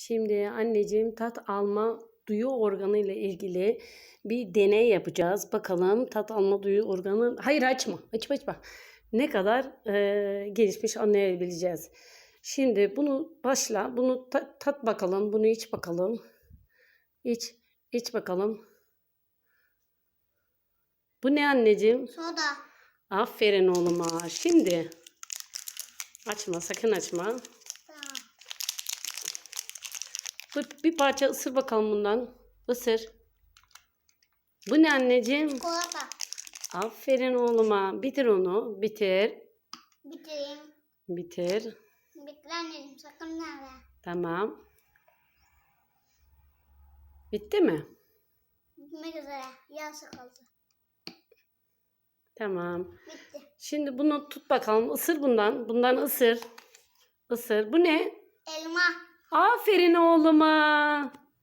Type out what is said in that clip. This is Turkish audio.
Şimdi anneciğim tat alma duyu organı ile ilgili bir deney yapacağız. Bakalım tat alma duyu organı... Hayır açma. Açma açma. Ne kadar e, gelişmiş anlayabileceğiz. Şimdi bunu başla. Bunu ta- tat bakalım. Bunu iç bakalım. İç. iç bakalım. Bu ne anneciğim? Soda. Aferin oğluma. Şimdi açma sakın açma. Bu bir parça ısır bakalım bundan. Isır. Bu ne anneciğim? Çikolata. Aferin oğluma. Bitir onu. Bitir. Bitireyim. Bitir. Bitir anneciğim sakın nerede? Tamam. Bitti mi? Bitmek üzere. Yarısı kaldı. Tamam. Bitti. Şimdi bunu tut bakalım. Isır bundan. Bundan ısır. Isır. Bu ne? Elma. Aferin oğluma.